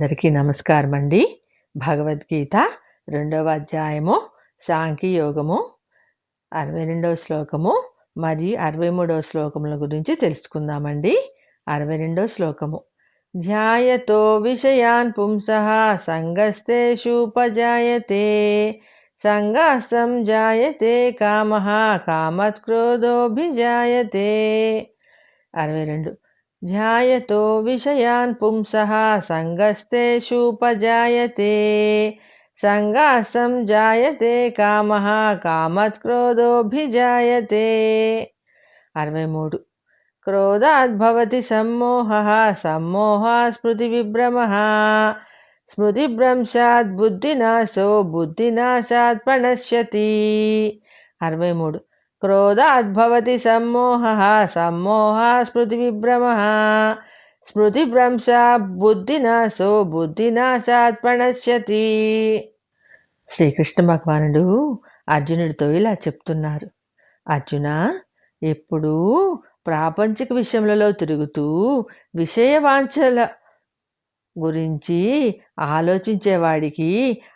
అందరికీ నమస్కారం అండి భగవద్గీత రెండవ అధ్యాయము సాంఖ్యయోగము అరవై రెండవ శ్లోకము మరియు అరవై మూడవ శ్లోకముల గురించి తెలుసుకుందామండి. అరవై రెండవ శ్లోకము. ధ్యాయతో విషయాన్ పుంస సంగస్తేషుపజాయతే సంగాసం జాయతే కామ కామత్క్రోధోభిజాయతే. అరవై రెండు. ధ్యాయతో విషయాన్ పుంస సంగస్తేషుపజాయతే సంగాసం జాయతే కామ కామత్క్రోధోభిజాయతే అరవై మూడు క్రోధాద్భవతి సమ్మోహ సమ్మోహ స్మృతివిభ్రమ స్మృతిభ్రంశాత్ బుద్ధినాశో బుద్ధినాశాత్ ప్రణశ్యతి అరవై మూడు క్రోధాద్భవతి సమ్మోహ సమ్మోహ స్మృతివిభ్రమ స్మృతిభ్రంశ బుద్ధినాశో బుద్ధినాశాత్ ప్రణశ్యతి శ్రీకృష్ణ భగవానుడు అర్జునుడితో ఇలా చెప్తున్నారు. అర్జున ఎప్పుడూ ప్రాపంచిక విషయములలో తిరుగుతూ విషయవాంఛల గురించి ఆలోచించేవాడికి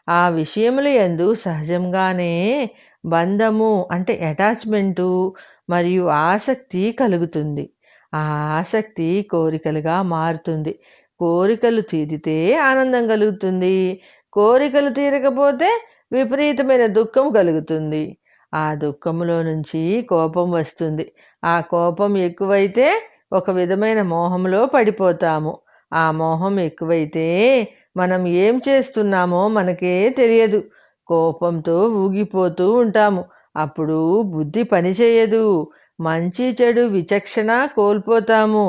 ఆ విషయములు ఎందు సహజంగానే బంధము అంటే అటాచ్మెంటు మరియు ఆసక్తి కలుగుతుంది. ఆ ఆసక్తి కోరికలుగా మారుతుంది. కోరికలు తీరితే ఆనందం కలుగుతుంది. కోరికలు తీరకపోతే విపరీతమైన దుఃఖం కలుగుతుంది. ఆ దుఃఖంలో నుంచి కోపం వస్తుంది. ఆ కోపం ఎక్కువైతే ఒక విధమైన మోహంలో పడిపోతాము. ఆ మోహం ఎక్కువైతే మనం ఏం చేస్తున్నామో మనకే తెలియదు. కోపంతో ఊగిపోతూ ఉంటాము. అప్పుడు బుద్ధి పనిచేయదు మంచి చెడు విచక్షణ కోల్పోతాము.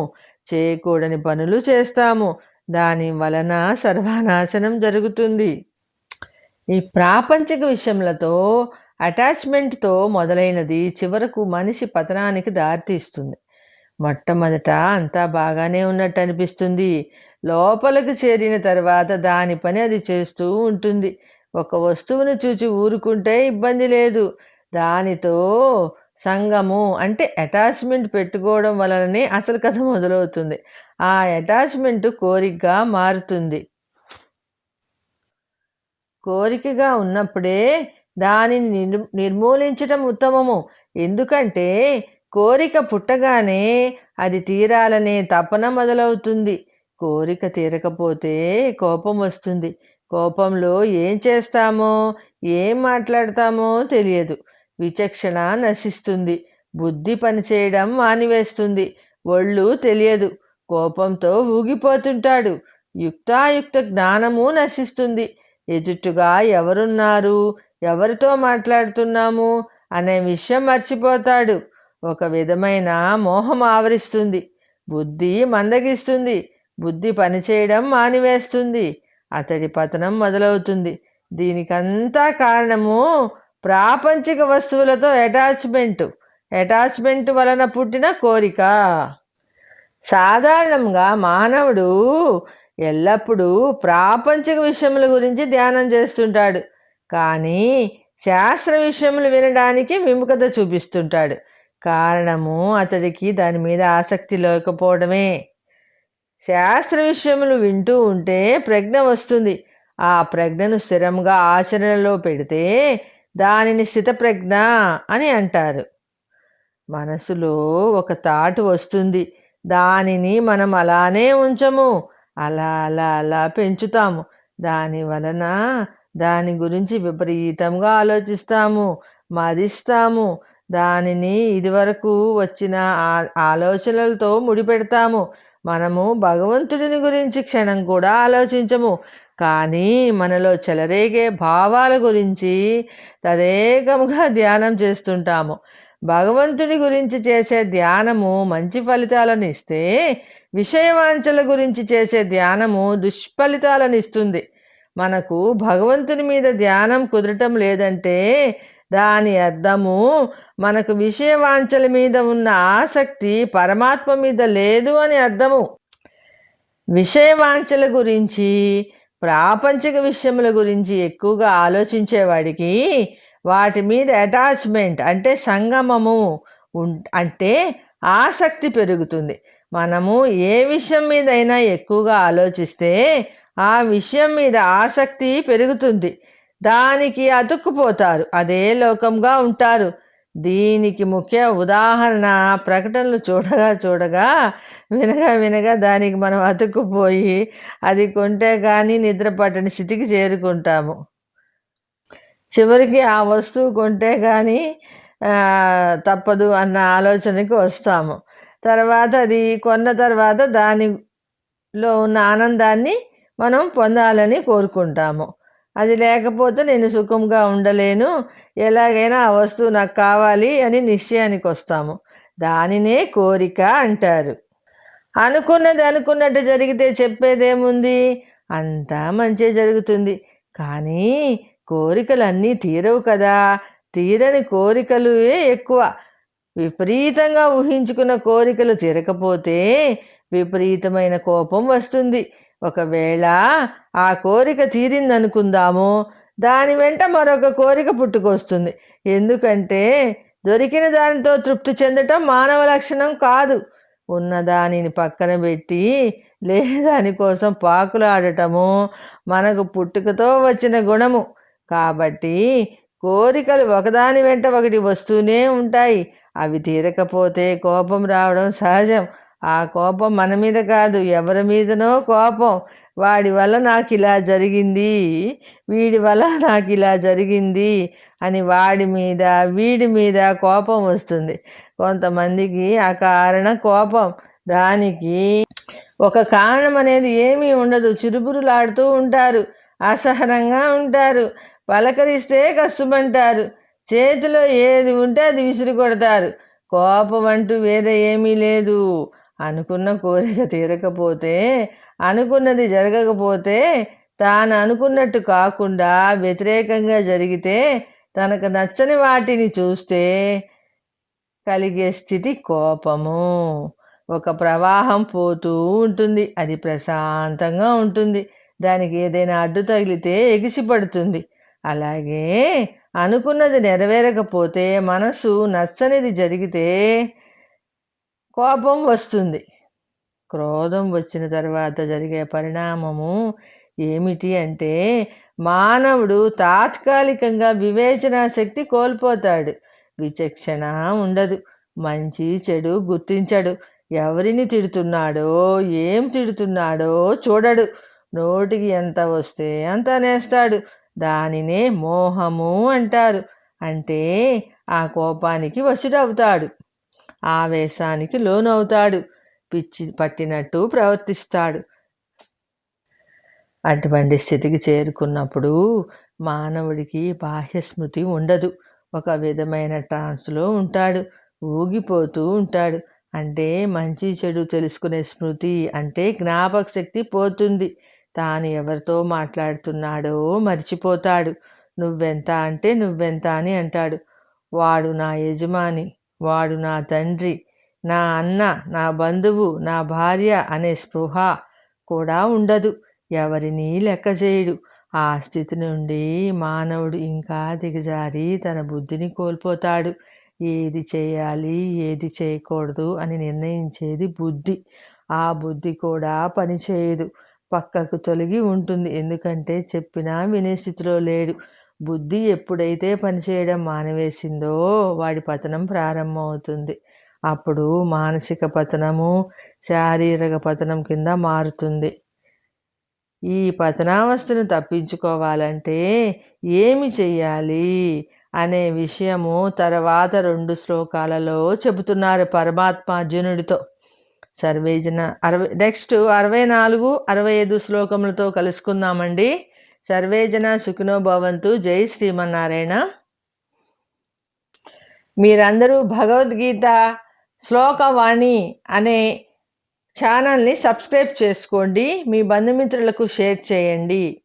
చేయకూడని పనులు చేస్తాము. దాని వలన సర్వనాశనం జరుగుతుంది. ఈ ప్రాపంచిక విషయములతో అటాచ్మెంట్తో మొదలైనది చివరకు మనిషి పతనానికి దారితీస్తుంది. మొట్టమొదట అంతా బాగానే ఉన్నట్టు అనిపిస్తుంది. లోపలికి చేరిన తర్వాత దాని పని అది చేస్తూ ఉంటుంది. ఒక వస్తువును చూచి ఊరుకుంటే ఇబ్బంది లేదు. దానితో సంగము అంటే అటాచ్మెంట్ పెట్టుకోవడం వలననే అసలు కథ మొదలవుతుంది. ఆ అటాచ్మెంట్ కోరికగా మారుతుంది. కోరికగా ఉన్నప్పుడే దానిని నిర్ నిర్మూలించటం ఉత్తమము. ఎందుకంటే కోరిక పుట్టగానే అది తీరాలనే తపన మొదలవుతుంది. కోరిక తీరకపోతే కోపం వస్తుంది. కోపంలో ఏం చేస్తామో ఏం మాట్లాడతామో తెలియదు. విచక్షణ నశిస్తుంది. బుద్ధి పనిచేయడం మానివేస్తుంది. ఒళ్ళు తెలియదు. కోపంతో ఊగిపోతుంటాడు. యుక్తాయుక్త జ్ఞానము నశిస్తుంది. ఎదుటుగా ఎవరున్నారు ఎవరితో మాట్లాడుతున్నాము అనే విషయం మర్చిపోతాడు. ఒక విధమైన మోహం ఆవరిస్తుంది. బుద్ధి మందగిస్తుంది. బుద్ధి పనిచేయడం మానివేస్తుంది. అతడి పతనం మొదలవుతుంది. దీనికంతా కారణము ప్రాపంచిక వస్తువులతో అటాచ్మెంట్ అటాచ్మెంట్ వలన పుట్టిన కోరిక. సాధారణంగా మానవుడు ఎల్లప్పుడూ ప్రాపంచిక విషయముల గురించి ధ్యానం చేస్తుంటాడు. కానీ శాస్త్ర విషయములు వినడానికి విముఖత చూపిస్తుంటాడు. కారణము అతడికి దాని మీద ఆసక్తి లేకపోవడమే. శాస్త్ర విషయములు వింటూ ఉంటే ప్రజ్ఞ వస్తుంది. ఆ ప్రజ్ఞను స్థిరంగా ఆచరణలో పెడితే దానిని స్థితప్రజ్ఞ అని అంటారు. మనసులో ఒక తాటు వస్తుంది. దానిని మనం అలానే ఉంచము. అలా అలా అలా పెంచుతాము. దాని వలన దాని గురించి విపరీతంగా ఆలోచిస్తాము. మదిస్తాము. దానిని ఇదివరకు వచ్చిన ఆలోచనలతో ముడిపెడతాము. మనము భగవంతుడిని గురించి క్షణం కూడా ఆలోచించము. కానీ మనలో చెలరేగే భావాల గురించి తదేకముగా ధ్యానం చేస్తుంటాము. భగవంతుని గురించి చేసే ధ్యానము మంచి ఫలితాలను ఇస్తే విషయవాంఛల గురించి చేసే ధ్యానము దుష్ఫలితాలను ఇస్తుంది. మనకు భగవంతుని మీద ధ్యానం కుదరటం లేదంటే దాని అర్థము మనకు విషయవాంఛల మీద ఉన్న ఆసక్తి పరమాత్మ మీద లేదు అని అర్థము. విషయవాంఛల గురించి ప్రాపంచిక విషయముల గురించి ఎక్కువగా ఆలోచించేవాడికి వాటి మీద అటాచ్మెంట్ అంటే సంగమము అంటే ఆసక్తి పెరుగుతుంది. మనము ఏ విషయం మీదైనా ఎక్కువగా ఆలోచిస్తే ఆ విషయం మీద ఆసక్తి పెరుగుతుంది. దానికి అతుక్కుపోతారు. అదే లోకంగా ఉంటారు. దీనికి ముఖ్య ఉదాహరణ ప్రకటనలు చూడగా చూడగా వినగా వినగా దానికి మనం అతుక్కుపోయి అది కొంటే కానీ నిద్ర పట్టని స్థితికి చేరుకుంటాము. చివరికి ఆ వస్తువు కొంటే కానీ తప్పదు అన్న ఆలోచనకి వస్తాము. తర్వాత అది కొన్న తర్వాత దానిలో ఉన్న ఆనందాన్ని మనం పొందాలని కోరుకుంటాము. అది లేకపోతే నేను సుఖంగా ఉండలేను. ఎలాగైనా ఆ వస్తువు నాకు కావాలి అని నిశ్చయానికి వస్తాము. దానినే కోరిక అంటారు. అనుకున్నది అనుకున్నట్టు జరిగితే చెప్పేదేముంది? అంతా మంచి జరుగుతుంది. కానీ కోరికలన్నీ తీరవు కదా. తీరని కోరికలు ఎక్కువ. విపరీతంగా ఊహించుకున్న కోరికలు తీరకపోతే విపరీతమైన కోపం వస్తుంది. ఒకవేళ ఆ కోరిక తీరిందనుకుందాము దాని వెంట మరొక కోరిక పుట్టుకొస్తుంది. ఎందుకంటే దొరికిన దానితో తృప్తి చెందటం మానవ లక్షణం కాదు. ఉన్న దానిని పక్కన పెట్టి లేదాని కోసం పాకులాడటము మనకు పుట్టుకతో వచ్చిన గుణము. కాబట్టి కోరికలు ఒకదాని వెంట ఒకటి వస్తూనే ఉంటాయి. అవి తీరకపోతే కోపం రావడం సహజం. ఆ కోపం మన మీద కాదు ఎవరి మీదనో కోపం. వాడి వల్ల నాకు ఇలా జరిగింది వీడి వల్ల నాకు ఇలా జరిగింది అని వాడి మీద వీడి మీద కోపం వస్తుంది. కొంతమందికి ఆ కారణ కోపం. దానికి ఒక కారణం అనేది ఏమీ ఉండదు. చిరుబురులాడుతూ ఉంటారు అసహనంగా ఉంటారు పలకరిస్తే కష్టమంటారు చేతిలో ఏది ఉంటే అది విసిరి కొడతారు కోపం అంటూ వేరే ఏమీ లేదు. అనుకున్న కోరిక తీరకపోతే అనుకున్నది జరగకపోతే తాను అనుకున్నట్టు కాకుండా వ్యతిరేకంగా జరిగితే తనకు నచ్చని వాటిని చూస్తే కలిగే స్థితి కోపము. ఒక ప్రవాహం పోతూ ఉంటుంది. అది ప్రశాంతంగా ఉంటుంది. దానికి ఏదైనా అడ్డు తగిలితే ఎగిసిపడుతుంది. అలాగే అనుకున్నది నెరవేరకపోతే మనసు నచ్చనిది జరిగితే కోపం వస్తుంది. క్రోధం వచ్చిన తర్వాత జరిగే పరిణామము ఏమిటి అంటే మానవుడు తాత్కాలికంగా వివేచన శక్తి కోల్పోతాడు. విచక్షణ ఉండదు. మంచి చెడు గుర్తించడు. ఎవరిని తిడుతున్నాడో ఏం తిడుతున్నాడో చూడడు. నోటికి ఎంత వస్తే అంత నేస్తాడు. దానినే మోహము అంటారు. అంటే ఆ కోపానికి వసుడవుతాడు ఆవేశానికి లోనవుతాడు. పిచ్చి పట్టినట్టు ప్రవర్తిస్తాడు. అటువంటి స్థితికి చేరుకున్నప్పుడు మానవుడికి బాహ్య స్మృతి ఉండదు. ఒక విధమైన ట్రాన్స్లో ఉంటాడు. ఊగిపోతూ ఉంటాడు. అంటే మంచి చెడు తెలుసుకునే స్మృతి అంటే జ్ఞాపక శక్తి పోతుంది. తాను ఎవరితో మాట్లాడుతున్నాడో మర్చిపోతాడు. నువ్వెంత అంటే నువ్వెంత అని అంటాడు. వాడు నా యజమాని. వాడు నా తండ్రి నా అన్న నా బంధువు నా భార్య అనే స్పృహ కూడా ఉండదు. ఎవరినీ లెక్క చేయడు. ఆ స్థితి నుండి మానవుడు ఇంకా దిగజారి తన బుద్ధిని కోల్పోతాడు. ఏది చేయాలి ఏది చేయకూడదు అని నిర్ణయించేది బుద్ధి. ఆ బుద్ధి కూడా పనిచేయదు. పక్కకు తొలగి ఉంటుంది. ఎందుకంటే చెప్పినా వినే స్థితిలో లేడు. బుద్ధి ఎప్పుడైతే పనిచేయడం మానవేసిందో వాడి పతనం ప్రారంభమవుతుంది. అప్పుడు మానసిక పతనము శారీరక పతనం కింద మారుతుంది. ఈ పతనావస్థను తప్పించుకోవాలంటే ఏమి చెయ్యాలి అనే విషయము తర్వాత రెండు శ్లోకాలలో చెబుతున్నారు పరమాత్మార్జునుడితో. సర్వేజన అరవై నెక్స్ట్ అరవై నాలుగు అరవై ఐదు శ్లోకములతో కలుసుకుందామండి. సర్వేజన సుఖినో భవంతు. జై శ్రీమన్నారాయణ. మీరందరూ భగవద్గీత శ్లోకవాణి అనే ఛానల్ని సబ్స్క్రైబ్ చేసుకోండి. మీ బంధుమిత్రులకు షేర్ చేయండి.